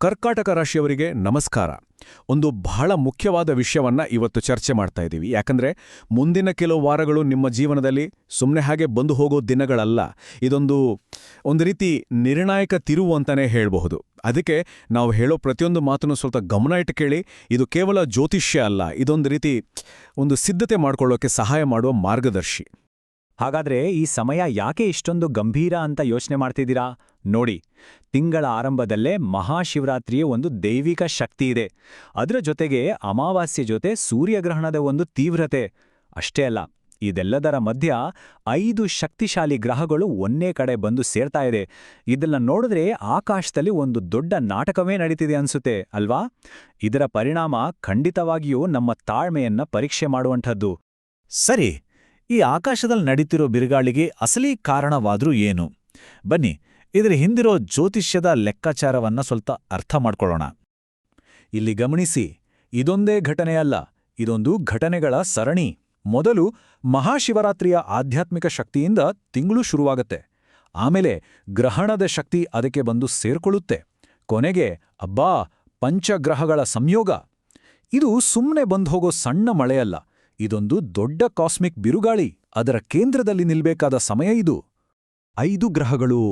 ಕರ್ಕಾಟಕ ರಾಶಿಯವರಿಗೆ ನಮಸ್ಕಾರ. ಒಂದು ಬಹಳ ಮುಖ್ಯವಾದ ವಿಷಯವನ್ನ ಇವತ್ತು ಚರ್ಚೆ ಮಾಡ್ತಾ ಇದ್ದೀವಿ. ಯಾಕಂದ್ರೆ ಮುಂದಿನ ಕೆಲವು ವಾರಗಳು ನಿಮ್ಮ ಜೀವನದಲ್ಲಿ ಸುಮ್ಮನೆ ಹಾಗೆ ಬಂದು ಹೋಗೋ ದಿನಗಳಲ್ಲ. ಇದೊಂದು ಒಂದು ರೀತಿ ನಿರ್ಣಾಯಕ ತಿರುವು ಅಂತಾನೆ ಹೇಳಬಹುದು. ಅದಕ್ಕೆ ನಾವು ಹೇಳೋ ಪ್ರತಿಯೊಂದು ಮಾತನ್ನು ಸ್ವಲ್ಪ ಗಮನ ಇಟ್ಟು ಕೇಳಿ, ಇದು ಕೇವಲ ಜ್ಯೋತಿಷ್ಯ ಅಲ್ಲ, ಇದೊಂದು ರೀತಿ ಒಂದು ಸಿದ್ಧತೆ ಮಾಡ್ಕೊಳ್ಳೋಕೆ ಸಹಾಯ ಮಾಡುವ ಮಾರ್ಗದರ್ಶಿ. ಹಾಗಾದ್ರೆ ಈ ಸಮಯ ಯಾಕೆ ಇಷ್ಟೊಂದು ಗಂಭೀರ ಅಂತ ಯೋಚನೆ ಮಾಡ್ತಿದ್ದೀರಾ? ನೋಡಿ, ತಿಂಗಳ ಆರಂಭದಲ್ಲೇ ಮಹಾಶಿವರಾತ್ರಿಯ ಒಂದು ದೈವಿಕ ಶಕ್ತಿ ಇದೆ. ಅದರ ಜೊತೆಗೆ ಅಮಾವಾಸ್ಯೆ ಜೊತೆ ಸೂರ್ಯಗ್ರಹಣದ ಒಂದು ತೀವ್ರತೆ. ಅಷ್ಟೇ ಅಲ್ಲ, ಇದೆಲ್ಲದರ ಮಧ್ಯ ಐದು ಶಕ್ತಿಶಾಲಿ ಗ್ರಹಗಳು ಒಂದೇ ಕಡೆ ಬಂದು ಸೇರ್ತಾ ಇದೆ. ಇದನ್ನ ನೋಡಿದ್ರೆ ಆಕಾಶದಲ್ಲಿ ಒಂದು ದೊಡ್ಡ ನಾಟಕವೇ ನಡೀತಿದೆ ಅನ್ಸುತ್ತೆ, ಅಲ್ವಾ? ಇದರ ಪರಿಣಾಮ ಖಂಡಿತವಾಗಿಯೂ ನಮ್ಮ ತಾಳ್ಮೆಯನ್ನ ಪರೀಕ್ಷೆ ಮಾಡುವಂಥದ್ದು. ಸರಿ, ಈ ಆಕಾಶದಲ್ಲಿ ನಡೀತಿರೋ ಬಿರುಗಾಳಿಗೆ ಅಸಲಿ ಕಾರಣವಾದ್ರೂ ಏನು? ಬನ್ನಿ ಇದರ ಹಿಂದಿರೋ ಜ್ಯೋತಿಷ್ಯದ ಲೆಕ್ಕಾಚಾರವನ್ನ ಸ್ವಲ್ಪ ಅರ್ಥ ಮಾಡ್ಕೊಳ್ಳೋಣ. ಇಲ್ಲಿ ಗಮನಿಸಿ, ಇದೊಂದೇ ಘಟನೆಯಲ್ಲ ಇದೊಂದು ಘಟನೆಗಳ ಸರಣಿ. ಮೊದಲು ಮಹಾಶಿವರಾತ್ರಿಯ ಆಧ್ಯಾತ್ಮಿಕ ಶಕ್ತಿಯಿಂದ ತಿಂಗಳು ಶುರುವಾಗತ್ತೆ. ಆಮೇಲೆ ಗ್ರಹಣದ ಶಕ್ತಿ ಅದಕ್ಕೆ ಬಂದು ಸೇರ್ಕೊಳ್ಳುತ್ತೆ. ಕೊನೆಗೆ, ಅಬ್ಬಾ, ಪಂಚಗ್ರಹಗಳ ಸಂಯೋಗ. ಇದು ಸುಮ್ಮನೆ ಬಂದ್ಹೋಗೋ ಸಣ್ಣ ಮಳೆಯಲ್ಲ, ಇದೊಂದು ದೊಡ್ಡ ಕಾಸ್ಮಿಕ್ ಬಿರುಗಾಳಿ. ಅದರ ಕೇಂದ್ರದಲ್ಲಿ ನಿಲ್ಬೇಕಾದ ಸಮಯ ಇದು. ಐದು ಗ್ರಹಗಳು.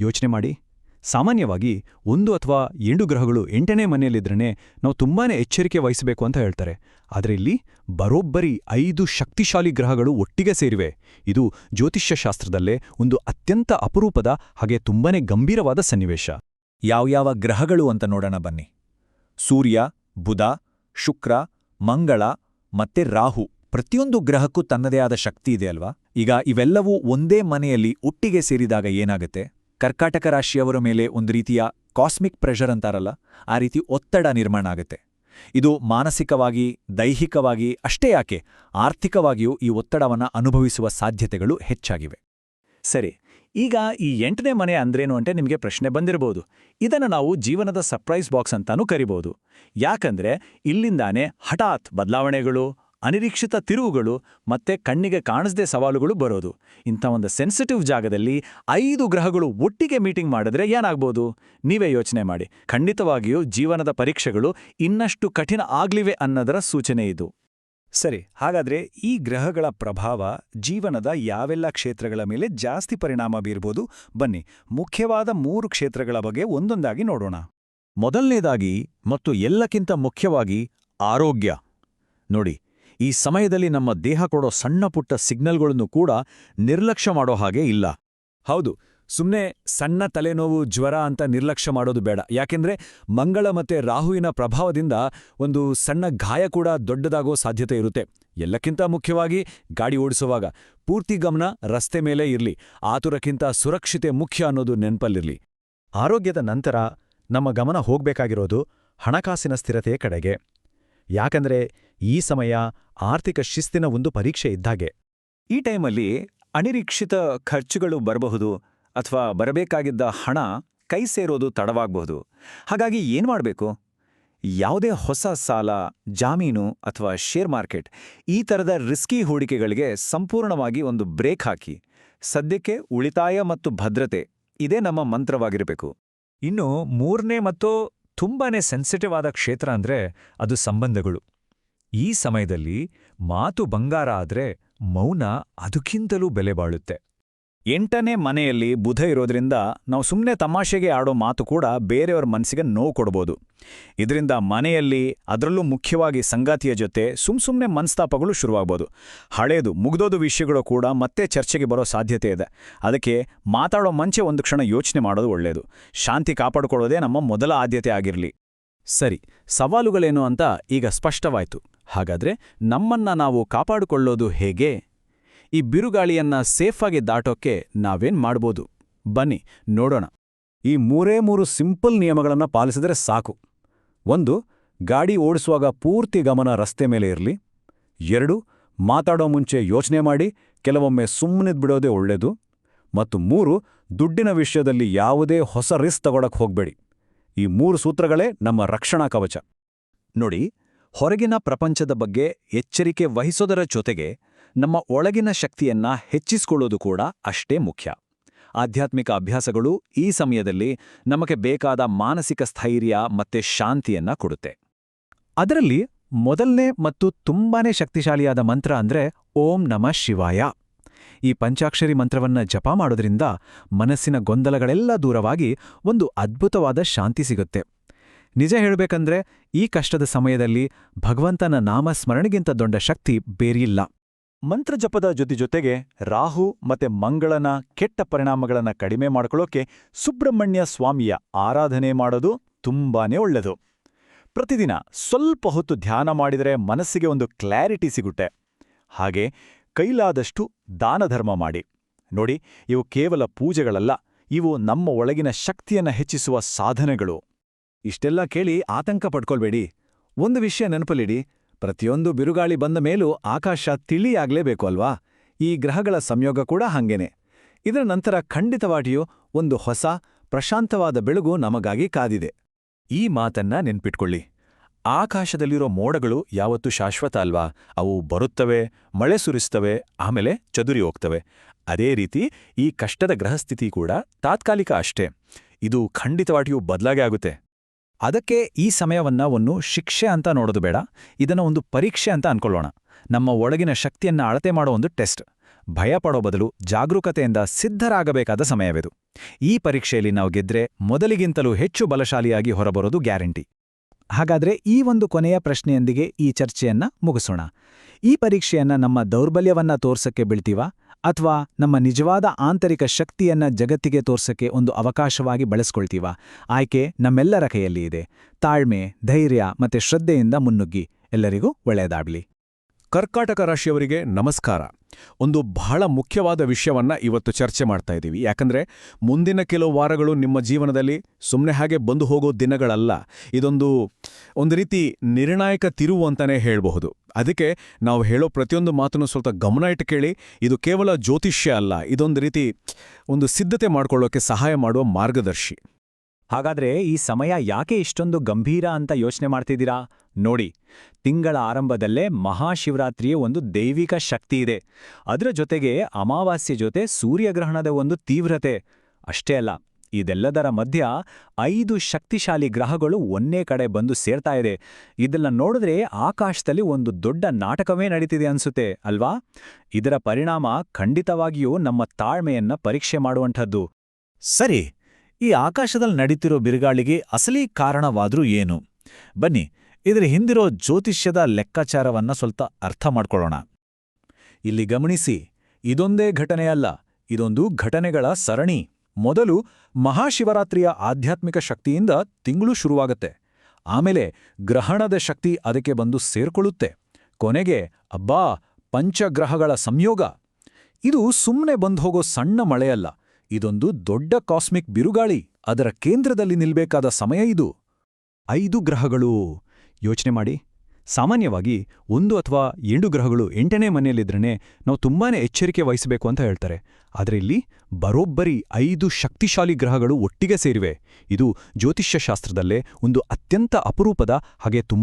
ಯೋಚನೆ ಮಾಡಿ. ಸಾಮಾನ್ಯವಾಗಿ ಒಂದು ಅಥವಾ ಎಂಟು ಗ್ರಹಗಳು ಎಂಟನೇ ಮನೆಯಲ್ಲಿದ್ರೇ ನಾವು ತುಂಬಾನೇ ಎಚ್ಚರಿಕೆ ವಹಿಸಬೇಕು ಅಂತ ಹೇಳ್ತಾರೆ. ಆದರೆ ಇಲ್ಲಿ ಬರೋಬ್ಬರಿ ಐದು ಶಕ್ತಿಶಾಲಿ ಗ್ರಹಗಳು ಒಟ್ಟಿಗೆ ಸೇರಿವೆ. ಇದು ಜ್ಯೋತಿಷ್ಯಶಾಸ್ತ್ರದಲ್ಲೇ ಒಂದು ಅತ್ಯಂತ ಅಪರೂಪದ ಹಾಗೆ ತುಂಬಾನೇ ಗಂಭೀರವಾದ ಸನ್ನಿವೇಶ. ಯಾವ್ಯಾವ ಗ್ರಹಗಳು ಅಂತ ನೋಡೋಣ ಬನ್ನಿ. ಸೂರ್ಯ, ಬುಧ, ಶುಕ್ರ, ಮಂಗಳ ಮತ್ತೆ ರಾಹು ಪ್ರತಿಯೊಂದು ಗ್ರಹಕ್ಕೂ ತನ್ನದೇ ಆದ ಶಕ್ತಿ ಇದೆ ಅಲ್ವಾ? ಈಗ ಇವೆಲ್ಲವೂ ಒಂದೇ ಮನೆಯಲ್ಲಿ ಒಟ್ಟಿಗೆ ಸೇರಿದಾಗ ಏನಾಗುತ್ತೆ? ಕರ್ಕಾಟಕ ರಾಶಿಯವರ ಮೇಲೆ ಒಂದು ರೀತಿಯ ಕಾಸ್ಮಿಕ್ ಪ್ರೆಷರ್ ಅಂತಾರಲ್ಲ, ಆ ರೀತಿ ಒತ್ತಡ ನಿರ್ಮಾಣ ಆಗುತ್ತೆ. ಇದು ಮಾನಸಿಕವಾಗಿ, ದೈಹಿಕವಾಗಿ ಅಷ್ಟೇ ಯಾಕೆ, ಆರ್ಥಿಕವಾಗಿಯೂ ಈ ಒತ್ತಡವನ್ನ ಅನುಭವಿಸುವ ಸಾಧ್ಯತೆಗಳು ಹೆಚ್ಚಾಗಿವೆ. ಸರಿ, ಈಗ ಈ ಎಂಟನೇ ಮನೆ ಅಂದ್ರೇನು ಅಂತ ನಿಮಗೆ ಪ್ರಶ್ನೆ ಬಂದಿರಬಹುದು ಇದನ್ನು ನಾವು ಜೀವನದ ಸರ್ಪ್ರೈಸ್ ಬಾಕ್ಸ್ ಅಂತಾನೂ ಕರಿಬಹುದು ಯಾಕಂದ್ರೆ ಇಲ್ಲಿಂದಾನೇ ಹಠಾತ್ ಬದಲಾವಣೆಗಳು ಅನಿರೀಕ್ಷಿತ ತಿರುವುಗಳು ಮತ್ತೆ ಕಣ್ಣಿಗೆ ಕಾಣಿಸದೆ ಸವಾಲುಗಳು ಬರೋದು. ಇಂಥ ಒಂದು ಸೆನ್ಸಿಟಿವ್ ಜಾಗದಲ್ಲಿ ಐದು ಗ್ರಹಗಳು ಒಟ್ಟಿಗೆ ಮೀಟಿಂಗ್ ಮಾಡಿದ್ರೆ ಏನಾಗ್ಬೋದು? ನೀವೇ ಯೋಚನೆ ಮಾಡಿ. ಖಂಡಿತವಾಗಿಯೂ ಜೀವನದ ಪರೀಕ್ಷೆಗಳು ಇನ್ನಷ್ಟು ಕಠಿಣ ಆಗ್ಲಿವೆ ಅನ್ನೋದರ ಸೂಚನೆ ಇದು. ಸರಿ, ಹಾಗಾದ್ರೆ ಈ ಗ್ರಹಗಳ ಪ್ರಭಾವ ಜೀವನದ ಯಾವೆಲ್ಲ ಕ್ಷೇತ್ರಗಳ ಮೇಲೆ ಜಾಸ್ತಿ ಪರಿಣಾಮ ಬೀರ್ಬೋದು? ಬನ್ನಿ, ಮುಖ್ಯವಾದ ಮೂರು ಕ್ಷೇತ್ರಗಳ ಬಗ್ಗೆ ಒಂದೊಂದಾಗಿ ನೋಡೋಣ. ಮೊದಲನೇದಾಗಿ ಮತ್ತು ಎಲ್ಲಕ್ಕಿಂತ ಮುಖ್ಯವಾಗಿ ಆರೋಗ್ಯ. ನೋಡಿ ಈ ಸಮಯದಲ್ಲಿ ನಮ್ಮ ದೇಹ ಕೊಡೋ ಸಣ್ಣ ಪುಟ್ಟ ಸಿಗ್ನಲ್ಗಳನ್ನು ಕೂಡ ನಿರ್ಲಕ್ಷ್ಯ ಮಾಡೋ ಹಾಗೆ ಇಲ್ಲ. ಹೌದು ಸುಮ್ಮನೆ ಸಣ್ಣ ತಲೆನೋವು, ಜ್ವರ ಅಂತ ನಿರ್ಲಕ್ಷ್ಯ ಮಾಡೋದು ಬೇಡ. ಯಾಕೆಂದ್ರೆ ಮಂಗಳ ಮತ್ತೆ ರಾಹುವಿನ ಪ್ರಭಾವದಿಂದ ಒಂದು ಸಣ್ಣ ಗಾಯ ಕೂಡ ದೊಡ್ಡದಾಗೋ ಸಾಧ್ಯತೆ ಇರುತ್ತೆ. ಎಲ್ಲಕ್ಕಿಂತ ಮುಖ್ಯವಾಗಿ ಗಾಡಿ ಓಡಿಸುವಾಗ. ಪೂರ್ತಿ ಗಮನ ರಸ್ತೆ ಮೇಲೆ ಇರ್ಲಿ. ಆತುರಕ್ಕಿಂತ ಸುರಕ್ಷತೆ ಮುಖ್ಯ ಅನ್ನೋದು ನೆನಪಲ್ಲಿರಲಿ. ಆರೋಗ್ಯದ ನಂತರ ನಮ್ಮ ಗಮನ ಹೋಗ್ಬೇಕಾಗಿರೋದು ಹಣಕಾಸಿನ ಸ್ಥಿರತೆಯ ಕಡೆಗೆ. ಯಾಕಂದ್ರೆ ಈ ಸಮಯ ಆರ್ಥಿಕ ಶಿಸ್ತಿನ ಒಂದು ಪರೀಕ್ಷೆ ಇದ್ದಾಗೆ. ಈ ಟೈಮಲ್ಲಿ ಅನಿರೀಕ್ಷಿತ ಖರ್ಚುಗಳು ಬರಬಹುದು ಅಥವಾ ಬರಬೇಕಾಗಿದ್ದ ಹಣ ಕೈ ಸೇರೋದು ತಡವಾಗಬಹುದು. ಹಾಗಾಗಿ ಏನು ಮಾಡಬೇಕು? ಯಾವುದೇ ಹೊಸ ಸಾಲ, ಜಾಮೀನು ಅಥವಾ ಶೇರ್ ಮಾರ್ಕೆಟ್ ಈ ಥರದ ರಿಸ್ಕಿ ಹೂಡಿಕೆಗಳಿಗೆ ಸಂಪೂರ್ಣವಾಗಿ ಒಂದು ಬ್ರೇಕ್ ಹಾಕಿ. ಸದ್ಯಕ್ಕೆ ಉಳಿತಾಯ ಮತ್ತು ಭದ್ರತೆ ಇದೇ ನಮ್ಮ ಮಂತ್ರವಾಗಿರಬೇಕು. ಇನ್ನು ಮೂರನೇ ಮತ್ತು ತುಂಬಾನೇ ಸೆನ್ಸಿಟಿವ್ ಆದ ಕ್ಷೇತ್ರ ಅಂದ್ರೆ ಅದು ಸಂಬಂಧಗಳು. ಈ ಸಮಯದಲ್ಲಿ ಮಾತು ಬಂಗಾರ ಆದ್ರೆ ಮೌನ ಅದಕ್ಕಿಂತಲೂ ಬೆಲೆ ಬಾಳುತ್ತೆ. ಎಂಟನೇ ಮನೆಯಲ್ಲಿ ಬುಧ ಇರೋದ್ರಿಂದ ನಾವು ಸುಮ್ಮನೆ ತಮಾಷೆಗೆ ಆಡೋ ಮಾತು ಕೂಡ ಬೇರೆಯವರ ಮನಸ್ಸಿಗೆ ನೋವು ಕೊಡ್ಬೋದು. ಇದರಿಂದ ಮನೆಯಲ್ಲಿ ಅದರಲ್ಲೂ ಮುಖ್ಯವಾಗಿ ಸಂಗಾತಿಯ ಜೊತೆ ಸುಮ್ ಸುಮ್ಮನೆ ಮನಸ್ತಾಪಗಳು ಶುರುವಾಗ್ಬೋದು. ಹಳೇದು, ಮುಗ್ದೋದು ವಿಷಯಗಳು ಕೂಡ ಮತ್ತೆ ಚರ್ಚೆಗೆ ಬರೋ ಸಾಧ್ಯತೆ ಇದೆ. ಅದಕ್ಕೆ ಮಾತಾಡೋ ಮಂಚೆ ಒಂದು ಕ್ಷಣ ಯೋಚನೆ ಮಾಡೋದು ಒಳ್ಳೆಯದು ಶಾಂತಿ ಕಾಪಾಡಿಕೊಳ್ಳೋದೇ ನಮ್ಮ ಮೊದಲ ಆದ್ಯತೆ ಆಗಿರಲಿ. ಸರಿ, ಸವಾಲುಗಳೇನು ಅಂತ ಈಗ ಸ್ಪಷ್ಟವಾಯ್ತು. ಹಾಗಾದ್ರೆ ನಮ್ಮನ್ನ ನಾವು ಕಾಪಾಡಿಕೊಳ್ಳೋದು ಹೇಗೆ? ಈ ಬಿರುಗಾಳಿಯನ್ನ ಸೇಫಾಗಿ ದಾಟೋಕ್ಕೆ ನಾವೇನ್ ಮಾಡ್ಬೋದು? ಬನ್ನಿ, ನೋಡೋಣ. ಈ ಮೂರೇ ಮೂರು ಸಿಂಪಲ್ ನಿಯಮಗಳನ್ನ ಪಾಲಿಸಿದರೆ ಸಾಕು. ಒಂದು, ಗಾಡಿ ಓಡಿಸುವಾಗ ಪೂರ್ತಿ ಗಮನ ರಸ್ತೆ ಮೇಲೆ ಇರಲಿ. ಎರಡು, ಮಾತಾಡೋ ಮುಂಚೆ ಯೋಚನೆ ಮಾಡಿ, ಕೆಲವೊಮ್ಮೆ ಸುಮ್ಮನಿದ್ಬಿಡೋದೇ ಒಳ್ಳೆಯದು ಮತ್ತು ಮೂರು, ದುಡ್ಡಿನ ವಿಷಯದಲ್ಲಿ ಯಾವುದೇ ಹೊಸ ರಿಸ್ಕ್ ತಗೊಳಕ್ಕೆ ಹೋಗ್ಬೇಡಿ. ಈ ಮೂರು ಸೂತ್ರಗಳೇ ನಮ್ಮ ರಕ್ಷಣಾ ಕವಚ. ನೋಡಿ, ಹೊರಗಿನ ಪ್ರಪಂಚದ ಬಗ್ಗೆ ಎಚ್ಚರಿಕೆ ವಹಿಸೋದರ ಜೊತೆಗೆ ನಮ್ಮ ಒಳಗಿನ ಶಕ್ತಿಯನ್ನ ಹೆಚ್ಚಿಸಿಕೊಳ್ಳೋದು ಕೂಡ ಅಷ್ಟೇ ಮುಖ್ಯ. ಆಧ್ಯಾತ್ಮಿಕ ಅಭ್ಯಾಸಗಳು ಈ ಸಮಯದಲ್ಲಿ ನಮಗೆ ಬೇಕಾದ ಮಾನಸಿಕ ಸ್ಥೈರ್ಯ ಮತ್ತೆ ಶಾಂತಿಯನ್ನ ಕೊಡುತ್ತೆ. ಅದರಲ್ಲಿ ಮೊದಲನೇ ಮತ್ತು ತುಂಬಾನೇ ಶಕ್ತಿಶಾಲಿಯಾದ ಮಂತ್ರ ಅಂದ್ರೆ ಓಂ ನಮಃ ಶಿವಾಯ. ಈ ಪಂಚಾಕ್ಷರಿ ಮಂತ್ರವನ್ನ ಜಪ ಮಾಡೋದ್ರಿಂದ ಮನಸ್ಸಿನ ಗೊಂದಲಗಳೆಲ್ಲ ದೂರವಾಗಿ ಒಂದು ಅದ್ಭುತವಾದ ಶಾಂತಿ ಸಿಗುತ್ತೆ. ನಿಜ ಹೇಳಬೇಕಂದ್ರೆ ಈ ಕಷ್ಟದ ಸಮಯದಲ್ಲಿ ಭಗವಂತನ ನಾಮಸ್ಮರಣೆಗಿಂತ ದೊಡ್ಡ ಶಕ್ತಿ ಬೇರಿಲ್ಲ. ಮಂತ್ರಜಪದ ಜೊತೆ ಜೊತೆಗೆ ರಾಹು ಮತ್ತೆ ಮಂಗಳನ ಕೆಟ್ಟ ಪರಿಣಾಮಗಳನ್ನ ಕಡಿಮೆ ಮಾಡ್ಕೊಳ್ಳೋಕೆ ಸುಬ್ರಹ್ಮಣ್ಯ ಸ್ವಾಮಿಯ ಆರಾಧನೆ ಮಾಡೋದು ತುಂಬಾನೇ ಒಳ್ಳೆದು. ಪ್ರತಿದಿನ ಸ್ವಲ್ಪ ಹೊತ್ತು ಧ್ಯಾನ ಮಾಡಿದರೆ ಮನಸ್ಸಿಗೆ ಒಂದು ಕ್ಲಾರಿಟಿ ಸಿಗುತ್ತೆ. ಹಾಗೆ ಕೈಲಾದಷ್ಟು ದಾನಧರ್ಮ ಮಾಡಿ. ನೋಡಿ, ಇವು ಕೇವಲ ಪೂಜೆಗಳಲ್ಲ, ಇವು ನಮ್ಮ ಒಳಗಿನ ಶಕ್ತಿಯನ್ನ ಹೆಚ್ಚಿಸುವ ಸಾಧನೆಗಳು. ಇಷ್ಟೆಲ್ಲ ಕೇಳಿ ಆತಂಕ ಪಡ್ಕೊಳ್ಬೇಡಿ. ಒಂದು ವಿಷಯ ನೆನಪಲ್ಲಿಡಿ, ಪ್ರತಿಯೊಂದು ಬಿರುಗಾಳಿ ಬಂದ ಮೇಲೂ ಆಕಾಶ ತಿಳಿಯಾಗಲೇಬೇಕು ಅಲ್ವಾ? ಈ ಗ್ರಹಗಳ ಸಂಯೋಗ ಕೂಡ ಹಂಗೇನೆ. ಇದರ ನಂತರ ಖಂಡಿತವಾಗಿಯೂ ಒಂದು ಹೊಸ, ಪ್ರಶಾಂತವಾದ ಬೆಳಗು ನಮಗಾಗಿ ಕಾದಿದೆ. ಈ ಮಾತನ್ನ ನೆನ್ಪಿಟ್ಕೊಳ್ಳಿ. ಆಕಾಶದಲ್ಲಿರೋ ಮೋಡಗಳು ಯಾವತ್ತು ಶಾಶ್ವತ ಅಲ್ವಾ? ಅವು ಬರುತ್ತವೆ, ಮಳೆ ಸುರಿಸ್ತವೆ, ಆಮೇಲೆ ಚದುರಿ ಹೋಗ್ತವೆ. ಅದೇ ರೀತಿ ಈ ಕಷ್ಟದ ಗ್ರಹಸ್ಥಿತಿ ಕೂಡ ತಾತ್ಕಾಲಿಕ ಅಷ್ಟೇ. ಇದು ಖಂಡಿತವಾಗಿಯೂ ಬದಲಾಗೆ ಆಗುತ್ತೆ. ಅದಕ್ಕೆ ಈ ಸಮಯವನ್ನ ಒಂದು ಶಿಕ್ಷೆ ಅಂತ ನೋಡೋದು ಬೇಡ. ಇದನ್ನ ಒಂದು ಪರೀಕ್ಷೆ ಅಂತ ಅನ್ಕೊಳ್ಳೋಣ. ನಮ್ಮ ಒಳಗಿನ ಶಕ್ತಿಯನ್ನ ಅಳತೆ ಮಾಡೋ ಒಂದು ಟೆಸ್ಟ್. ಭಯ ಪಡೋ ಬದಲು ಜಾಗರೂಕತೆಯಿಂದ ಸಿದ್ಧರಾಗಬೇಕಾದ ಸಮಯವಿದು. ಈ ಪರೀಕ್ಷೆಯಲ್ಲಿ ನಾವು ಗೆದ್ರೆ ಮೊದಲಿಗಿಂತಲೂ ಹೆಚ್ಚು ಬಲಶಾಲಿಯಾಗಿ ಹೊರಬರೋದು ಗ್ಯಾರಂಟಿ. ಹಾಗಾದ್ರೆ ಈ ಒಂದು ಕೊನೆಯ ಪ್ರಶ್ನೆಯೊಂದಿಗೆ ಈ ಚರ್ಚೆಯನ್ನ ಮುಗಿಸೋಣ. ಈ ಪರೀಕ್ಷೆಯನ್ನ ನಮ್ಮ ದೌರ್ಬಲ್ಯವನ್ನ ತೋರ್ಸಕ್ಕೆ ಬೀಳ್ತೀವಾ? ಅಥವಾ ನಮ್ಮ ನಿಜವಾದ ಆಂತರಿಕ ಶಕ್ತಿಯನ್ನ ಜಗತ್ತಿಗೆ ತೋರ್ಸಕ್ಕೆ ಒಂದು ಅವಕಾಶವಾಗಿ ಬಳಸ್ಕೊಳ್ತೀವ? ಆಯ್ಕೆ ನಮ್ಮೆಲ್ಲರ ಕೈಯಲ್ಲಿ ಇದೆ. ತಾಳ್ಮೆ, ಧೈರ್ಯ ಮತ್ತೆ ಶ್ರದ್ಧೆಯಿಂದ ಮುನ್ನುಗ್ಗಿ. ಎಲ್ಲರಿಗೂ ಒಳ್ಳೆಯದಾಗ್ಲಿ. ಕರ್ಕಾಟಕ ರಾಶಿಯವರಿಗೆ ನಮಸ್ಕಾರ. ಒಂದು ಬಹಳ ಮುಖ್ಯವಾದ ವಿಷಯವನ್ನ ಇವತ್ತು ಚರ್ಚೆ ಮಾಡ್ತಾ ಇದ್ದೀವಿ. ಯಾಕಂದ್ರೆ ಮುಂದಿನ ಕೆಲವು ವಾರಗಳು ನಿಮ್ಮ ಜೀವನದಲ್ಲಿ ಸುಮ್ಮನೆ ಹಾಗೆ ಬಂದು ಹೋಗೋ ದಿನಗಳಲ್ಲ. ಇದೊಂದು, ಒಂದು ರೀತಿ ನಿರ್ಣಾಯಕ ತಿರುವು ಅಂತಾನೆ ಹೇಳಬಹುದು. ಅದಕ್ಕೆ ನಾವು ಹೇಳೋ ಪ್ರತಿಯೊಂದು ಮಾತನ್ನು ಸ್ವಲ್ಪ ಗಮನ ಇಟ್ಟು ಕೇಳಿ ಇದು ಕೇವಲ ಜ್ಯೋತಿಷ್ಯ ಅಲ್ಲ. ಇದೊಂದು ರೀತಿ ಒಂದು ಸಿದ್ಧತೆ ಮಾಡ್ಕೊಳ್ಳೋಕೆ ಸಹಾಯ ಮಾಡುವ ಮಾರ್ಗದರ್ಶಿ. ಹಾಗಾದ್ರೆ ಈ ಸಮಯ ಯಾಕೆ ಇಷ್ಟೊಂದು ಗಂಭೀರ ಅಂತ ಯೋಚನೆ ಮಾಡ್ತಿದ್ದೀರಾ? ನೋಡಿ, ತಿಂಗಳ ಆರಂಭದಲ್ಲೇ ಮಹಾಶಿವರಾತ್ರಿಯ ಒಂದು ದೈವಿಕ ಶಕ್ತಿ ಇದೆ. ಅದರ ಜೊತೆಗೆ ಅಮಾವಾಸ್ಯೆ ಜೊತೆ ಸೂರ್ಯಗ್ರಹಣದ ಒಂದು ತೀವ್ರತೆ. ಅಷ್ಟೇ ಅಲ್ಲ, ಇದೆಲ್ಲದರ ಮಧ್ಯ ಐದು ಶಕ್ತಿಶಾಲಿ ಗ್ರಹಗಳು ಒಂದೇ ಕಡೆ ಬಂದು ಸೇರ್ತಾ ಇದೆ. ಇದನ್ನ ನೋಡಿದ್ರೆ ಆಕಾಶದಲ್ಲಿ ಒಂದು ದೊಡ್ಡ ನಾಟಕವೇ ನಡೀತಿದೆ ಅನ್ಸುತ್ತೆ, ಅಲ್ವಾ? ಇದರ ಪರಿಣಾಮ ಖಂಡಿತವಾಗಿಯೂ ನಮ್ಮ ತಾಳ್ಮೆಯನ್ನ ಪರೀಕ್ಷೆ ಮಾಡುವಂಥದ್ದು. ಸರಿ ಈ ಆಕಾಶದಲ್ಲಿ ನಡೀತಿರೋ ಬಿರುಗಾಳಿಗೆ ಅಸಲಿ ಕಾರಣವಾದ್ರೂ ಏನು? ಬನ್ನಿ, ಇದರ ಹಿಂದಿರೋ ಜ್ಯೋತಿಷ್ಯದ ಲೆಕ್ಕಾಚಾರವನ್ನ ಸ್ವಲ್ಪ ಅರ್ಥ ಮಾಡ್ಕೊಳ್ಳೋಣ. ಇಲ್ಲಿ ಗಮನಿಸಿ, ಇದೊಂದೇ ಘಟನೆಯಲ್ಲ ಇದೊಂದು ಘಟನೆಗಳ ಸರಣಿ. ಮೊದಲು ಮಹಾಶಿವರಾತ್ರಿಯ ಆಧ್ಯಾತ್ಮಿಕ ಶಕ್ತಿಯಿಂದ ತಿಂಗಳು ಶುರುವಾಗತ್ತೆ. ಆಮೇಲೆ ಗ್ರಹಣದ ಶಕ್ತಿ ಅದಕ್ಕೆ ಬಂದು ಸೇರ್ಕೊಳ್ಳುತ್ತೆ. ಕೊನೆಗೆ, ಅಬ್ಬಾ, ಪಂಚಗ್ರಹಗಳ ಸಂಯೋಗ. ಇದು ಸುಮ್ಮನೆ ಬಂದ್ಹೋಗೋ ಸಣ್ಣ ಮಳೆಯಲ್ಲ ಇದೊಂದು ದೊಡ್ಡ ಕಾಸ್ಮಿಕ್ ಬಿರುಗಾಳಿ. ಅದರ ಕೇಂದ್ರದಲ್ಲಿ ನಿಲ್ಬೇಕಾದ ಸಮಯ ಇದು. ಐದು ಗ್ರಹಗಳು. ಯೋಚನೆ ಮಾಡಿ. ಸಾಮಾನ್ಯವಾಗಿ ಒಂದು ಅಥವಾ ಎಂಟು ಗ್ರಹಗಳು ಎಂಟನೇ ಮನೆಯಲ್ಲಿದ್ರೇ ನಾವು ತುಂಬಾನೇ ಎಚ್ಚರಿಕೆ ವಹಿಸಬೇಕು ಅಂತ ಹೇಳ್ತಾರೆ. ಆದರೆ ಇಲ್ಲಿ ಬರೋಬ್ಬರಿ ಐದು ಶಕ್ತಿಶಾಲಿ ಗ್ರಹಗಳು ಒಟ್ಟಿಗೆ ಸೇರಿವೆ. ಇದು ಜ್ಯೋತಿಷ್ಯಶಾಸ್ತ್ರದಲ್ಲೇ ಒಂದು ಅತ್ಯಂತ ಅಪರೂಪದ ಹಾಗೆ ತುಂಬಾ